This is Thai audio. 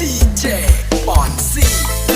ดีเจปอนซี่